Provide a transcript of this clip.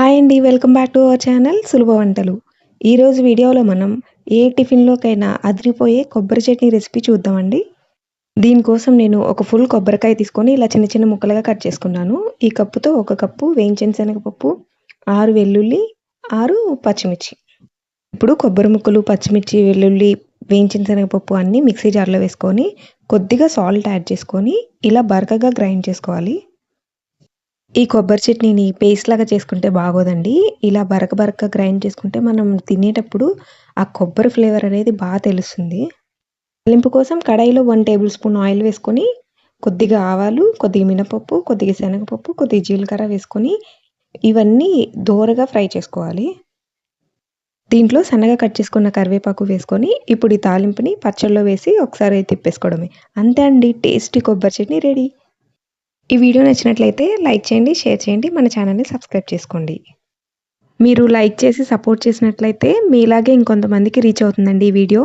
Hi అండి welcome back to our channel సులభ వంటలు ఈరోజు వీడియోలో మనం ఏ టిఫిన్లోకైనా అదిరిపోయే కొబ్బరి చట్నీ రెసిపీ చూద్దామండి. దీనికోసం నేను ఒక ఫుల్ కొబ్బరికాయ తీసుకొని ఇలా చిన్న చిన్న ముక్కలుగా కట్ చేసుకున్నాను. ఈ కప్పుతో ఒక కప్పు వేయించిన శనగపప్పు ఆరు వెల్లుల్లి ఆరు పచ్చిమిర్చి. ఇప్పుడు కొబ్బరి ముక్కలు పచ్చిమిర్చి వెల్లుల్లి వేయించిన శనగపప్పు అన్నీ మిక్సీ జార్లో వేసుకొని కొద్దిగా సాల్ట్ యాడ్ చేసుకొని ఇలా బరకగా గ్రైండ్ చేసుకోవాలి. ఈ కొబ్బరి చట్నీని పేస్ట్ లాగా చేసుకుంటే బాగోదండి. ఇలా బరక బరక గ్రైండ్ చేసుకుంటే మనం తినేటప్పుడు ఆ కొబ్బరి ఫ్లేవర్ అనేది బాగా తెలుస్తుంది. తాలింపు కోసం కడాయిలో వన్ టేబుల్ స్పూన్ ఆయిల్ వేసుకొని కొద్దిగా ఆవాలు కొద్దిగా మినపప్పు కొద్దిగా శనగపప్పు కొద్దిగా జీలకర్ర వేసుకొని ఇవన్నీ దోరగా ఫ్రై చేసుకోవాలి. దీంట్లో సన్నగా కట్ చేసుకున్న కరివేపాకు వేసుకొని ఇప్పుడు ఈ తాలింపుని పచ్చళ్ళలో వేసి ఒకసారి తిప్పేసుకోవడమే. అంతే అండి టేస్టీ కొబ్బరి చట్నీ రెడీ ఈ వీడియో నచ్చినట్లయితే లైక్ చేయండి షేర్ చేయండి మన ఛానల్ని సబ్స్క్రైబ్ చేసుకోండి. మీరు లైక్ చేసి సపోర్ట్ చేసినట్లయితే మీలాగే ఇంకొంతమందికి రీచ్ అవుతుందండి ఈ వీడియో.